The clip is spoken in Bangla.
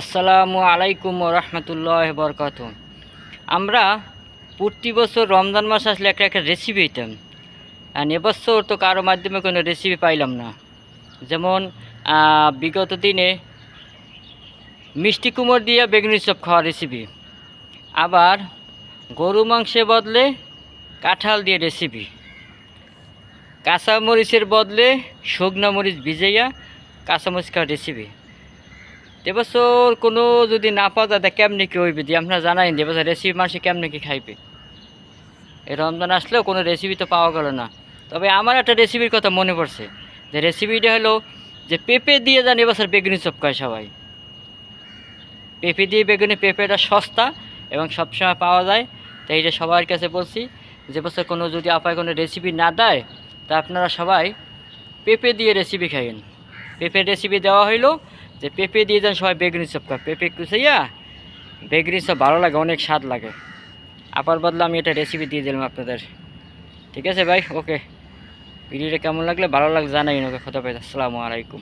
আসসালামু আলাইকুম রহমতুল্লাহ বরকাত আমরা প্রতি বছর রমজান মাস আসলে একটা একটা রেসিপি হইতাম আর এবছর তো কারও মাধ্যমে কোনো রেসিপি পাইলাম না। যেমন বিগত দিনে মিষ্টি কুমোর দিয়ে বেগুনি চপ খাওয়া রেসিপি আবার গরু মাংসের বদলে কাঁঠাল দিয়ে রেসিপি কাঁচামরিচের বদলে শুকনো মরিচ ভিজাইয়া কাঁচামরিচ খাওয়ার রেসিপি এবছর কোনো যদি না পাওয়া যায়, তা কেমনি কি হইবে? দিয়ে আপনারা জানাই এবছর রেসিপি মানুষে কেমনি কি খাইবে। এই রমজান আসলেও কোনো রেসিপি তো পাওয়া গেল না। তবে আমার একটা রেসিপির কথা মনে পড়ছে। যে রেসিপিটা হলো যে পেঁপে দিয়ে যান এবছর বেগুনি চপ খায় সবাই। পেঁপে দিয়ে বেগুনি, পেঁপেটা সস্তা এবং সবসময় পাওয়া যায়। তাই এটা সবার কাছে বলছি, যে বছর কোনো যদি আপায় কোনো রেসিপি না দেয়, তা আপনারা সবাই পেঁপে দিয়ে রেসিপি খাইন পেঁপের রেসিপি দেওয়া হইল যে পেঁপে দিয়ে যান সবাই বেগুনি চপ খায়। পেঁপে কুচাইয়া বেগুনি চপ ভালো লাগে, অনেক স্বাদ লাগে। আপার বদলে আমি এটা রেসিপি দিয়ে দিলাম আপনাদের। ঠিক আছে ভাই? ওকে ভিডিওটা কেমন লাগলে? ভালো লাগলে জানাই ওকে খোদা পাই আসসালামু আলাইকুম।